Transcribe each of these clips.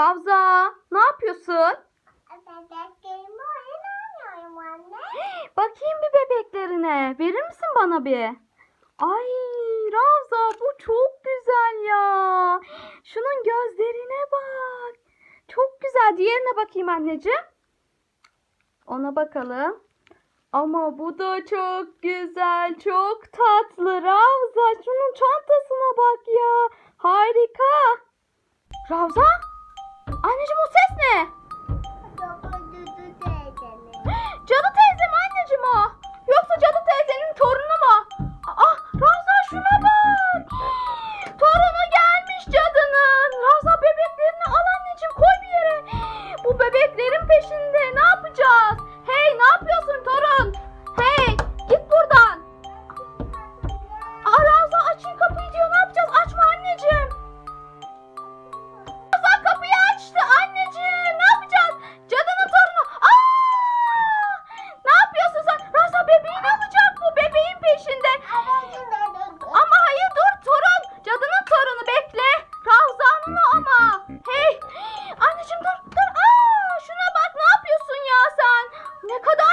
Ravza ne yapıyorsun? Bebeklerimi oyun oynuyorum anne. Bakayım bir bebeklerine. Verir misin bana bir? Ay Ravza bu çok güzel ya. Şunun gözlerine bak. Çok güzel. Diğerine bakayım anneciğim. Ona bakalım. Ama bu da çok güzel, çok tatlı. Ravza şunun çantasına bak ya. Harika. Ravza? Anneciğim o ses ne?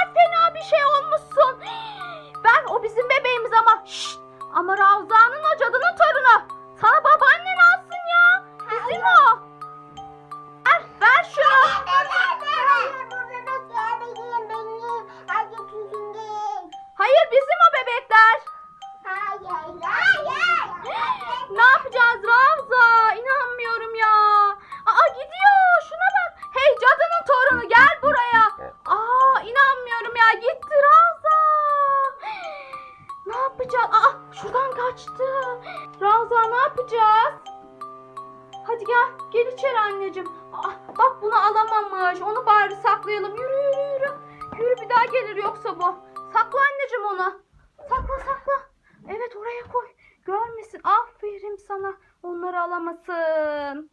Kadar fena bir şey olmuşsun. Ben o bizim bebeğimiz ama. Şşt. Ama Ravza'nın o cadının torunu. Sana babaannen alsın ya. Bizim o. Ver, ver şunu. Hayır bizim yapacağız? Aa şuradan kaçtı. Ravza ne yapacağız? Hadi gel. Gel içeri anneciğim. Aa, bak bunu alamamış. Onu bari saklayalım. Yürü yürü yürü. Yürü bir daha gelir yoksa bu. Sakla anneciğim onu. Sakla sakla. Evet oraya koy. Görmesin. Aferin sana. Onları alamasın.